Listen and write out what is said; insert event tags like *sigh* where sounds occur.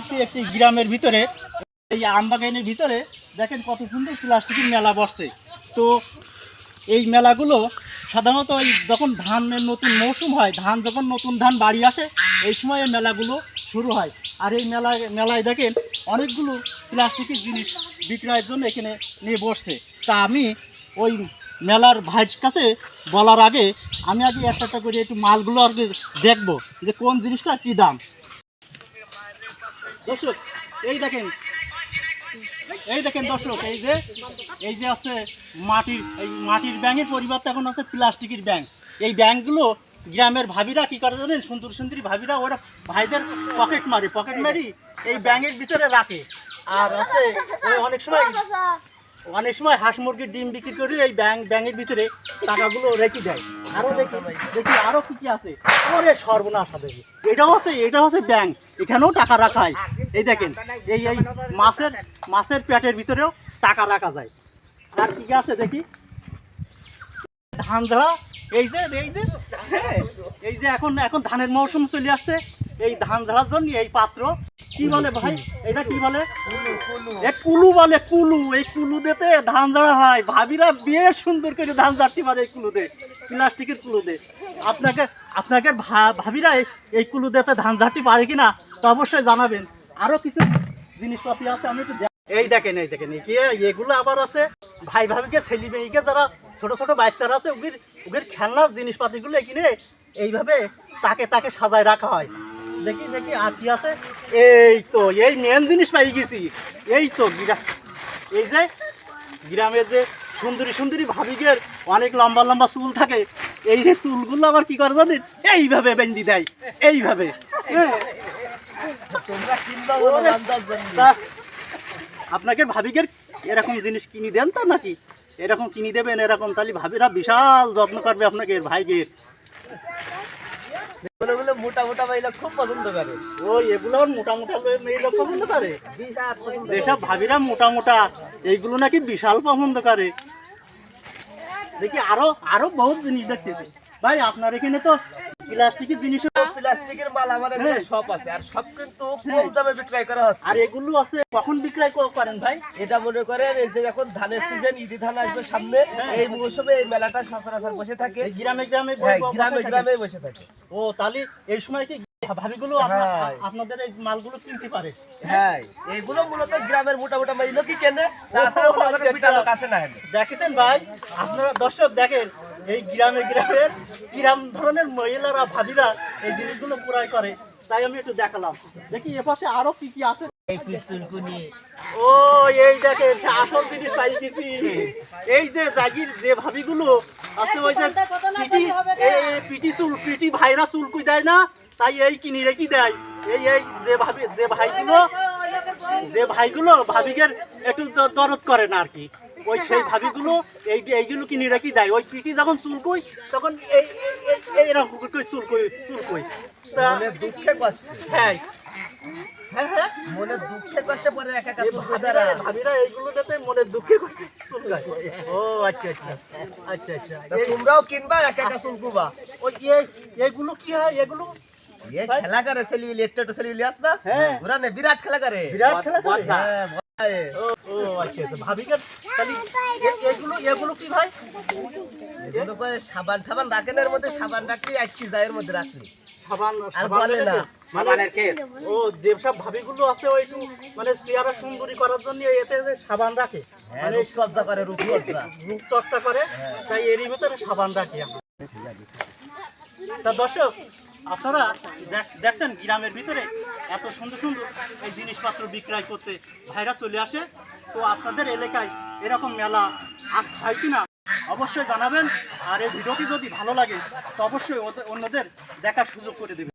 একটি গ্রামের ভিতরে, এই আমবাগানের ভিতরে দেখেন কত সুন্দর প্লাস্টিকের মেলা বসছে। তো এই মেলাগুলো সাধারণত যখন ধানের নতুন মৌসুম হয়, ধান যখন নতুন ধান বাড়ি আসে, এই সময় এই মেলাগুলো শুরু হয়। আর এই মেলায় মেলায় দেখেন অনেকগুলো প্লাস্টিকের জিনিস বিক্রয়ের জন্য এখানে নিয়ে বসছে। তা আমি ওই মেলার ভাইয়ের কাছে বলার আগে আমি আগে একটা একটা করে একটু মালগুলো আর দেখব যে কোন জিনিসটা কী দাম। দর্শক, এই দেখেন এই দেখেন দর্শক, এই যে এই যে আছে মাটির, এই মাটির ব্যাঙের পরিবর্তে এখন আছে প্লাস্টিকের ব্যাঙ। এই ব্যাঙগুলো গ্রামের ভাবিরা কি করে জানেন? সুন্দর সুন্দরী ভাবিরা ওরা ভাইদের পকেট মারে, পকেট মারি এই ব্যাঙের ভিতরে রাখে। আর আছে অনেক সময় অনেক সময় হাঁস মুরগির ডিম বিক্রি করে এই ব্যাংক ব্যাঙের ভিতরে টাকাগুলো রেখে দেয়। আরও দেখি দেখি আরও কী কী আছে। ওরে সর্বনাশ হবে। এটাও আছে এটাও আছে ব্যাংক এখানেও টাকা রাখা হয়। এই দেখেন এই এই মাছের মাছের পেটের ভিতরেও টাকা রাখা যায়। আর কি আছে দেখি। ধান ঝাড়া এই যে এই যে হ্যাঁ, এই যে এখন এখন ধানের মৌসুম চলে আসছে। এই ধান ঝাড়ার জন্য এই পাত্র। কি বলে ভাই? এটা কি বলে? এ কুলু বলে কুলু। এই কুলু দিতে ধান ঝাড়া হয়। ভাবিরা বেশ সুন্দর করে ধান ঝাড়তে পারে এই কুলু দে প্লাস্টিকের কুলু দে আপনাকে আপনাকে ভা- ভাবিরা এই- এই কুলু দিতে ধান ঝাড়তে পারে কিনা তো অবশ্যই জানাবেন। আরও কিছু জিনিসপাতি আছে, আমি একটু এই দেখেন এই দেখেন কি- এগুলো আবার আছে। ভাই ভাবিকে, ছেলে মেয়েকে যারা ছোট ছোট বাচ্চারা আছে, ওদের ওদের খেলনার জিনিসপাতিগুলো এখানে এইভাবে তাকে তাকে সাজায় রাখা হয়। দেখি দেখি, আর কি আছে? এই তো, এই মেন জিনিস পাই গেছি। এই তো, গ্রা- এই যে গ্রামের যে সুন্দরী সুন্দরী ভাবিগের অনেক লম্বা লম্বা চুল থাকে, এই যে চুলগুলো আবার কি করে জানেন? এইভাবে বেঁধি দেয়, এইভাবে। হ্যাঁ। *laughs* আপনাকে ভাবিকের এরকম জিনিস কিনে দেন তো নাকি? এরকম কিনে দেবেন এরকম তাহলে ভাবিরা বিশাল যত্ন করবে আপনাকে ভাইগের বলে বলে মোটা মোটা খুব পছন্দ করে। ও এগুলো মোটা মোটা মেয়েরা পছন্দ করে। যেসব ভাবিরা মোটা মোটা এইগুলো নাকি বিশাল পছন্দ করে। দেখি আরও আরও বহুত জিনিস দেখতেছি। ভাই আপনার এখানে তো প্লাস্টিকের জিনিস প্লাস্টিকের মাল আমাদের হ্যাঁ। এখানে সব আছে। আর সব কিন্তু হ্যাঁ। কম দামে বিক্রয় করা হচ্ছে। আর এগুলো আছে কখন বিক্রয় করেন ভাই? এটা মনে করেন এই যে এখন ধানের সিজন ঈদি ধান আসবে সামনে হ্যাঁ। এই মৌসুমে এই মেলাটা সচরাচর বসে থাকে। গ্রামে গ্রামে হ্যাঁ গ্রামে গ্রামে বসে থাকে। ও তাহলে এই সময় কি ভাবিগুলো হ্যাঁ। আপনাদের এই মালগুলো কিনতে পারে? হ্যাঁ এইগুলো মূলত গ্রামের মোটা মোটা মাইলো কি কেনে? তাছাড়া আমাদের পিঠা লোক আসে না দেখেছেন ভাই? আপনারা দর্শক দেখেন এই গ্রামে গ্রামের গ্রাম ধরনের মহিলারা ভাবিরা এই জিনিসগুলো পুরাই করে। তাই আমি একটু দেখালাম। দেখি এপাশে আরও কি কি আছে। ও এই দেখেন সে আসল জিনিস পাই গেছি এই যে জাগির যে ভাবিগুলো আছে ওই যে পিটি পিটি চুল পিটি ভাইরা দেয় না? তাই এই কিনি রেখি দেয়। এই এই যে ভাবি যে ভাইগুলো যে ভাইগুলো ভাবিগের একটু দরদ করে না আর কি। ওই সেই ভাবিগুলো এই এইগুলো কিনে রেখে দেয়? ওই পিটি যখন চুলকুই তখন এই এইরকম করে চুলকুই চুলকুই তা মনে দুঃখে কষ্টে। হ্যাঁ। হ্যাঁ হ্যাঁ? মনে দুঃখে কষ্টে পরে একা একা ভাবিরা এইগুলো যাতে মনের দুঃখে করছে চুলকায়। ও আচ্ছা আচ্ছা আচ্ছা আচ্ছা। তোমরাও কিনবা একা একা ওই এইগুলো কি হয় এগুলো? এ খেলা করে ছেলিবিলি একটা একটা ছেলিবিলি আস না? হ্যাঁ। ওরা নে বিরাট খেলা করে। ও যেসব ভাবিগুলো আছে ওই মানে চেহারা সুন্দরী করার জন্য এতে সাবান রাখে রূপচর্চা করে রূপচর্চা রূপ চর্চা করে তাই এরই ভিতরে সাবান রাখি। তা দর্শক আপনারা দেখ- দেখছেন গ্রামের ভিতরে এত সুন্দর সুন্দর এই জিনিসপত্র বিক্রয় করতে ভাইরা চলে আসে। তো আপনাদের এলাকায় এরকম মেলা হয় কি না অবশ্যই জানাবেন। আর এই ভিডিওটি যদি ভালো লাগে, তো অবশ্যই অন্যদের দেখার সুযোগ করে দেবেন।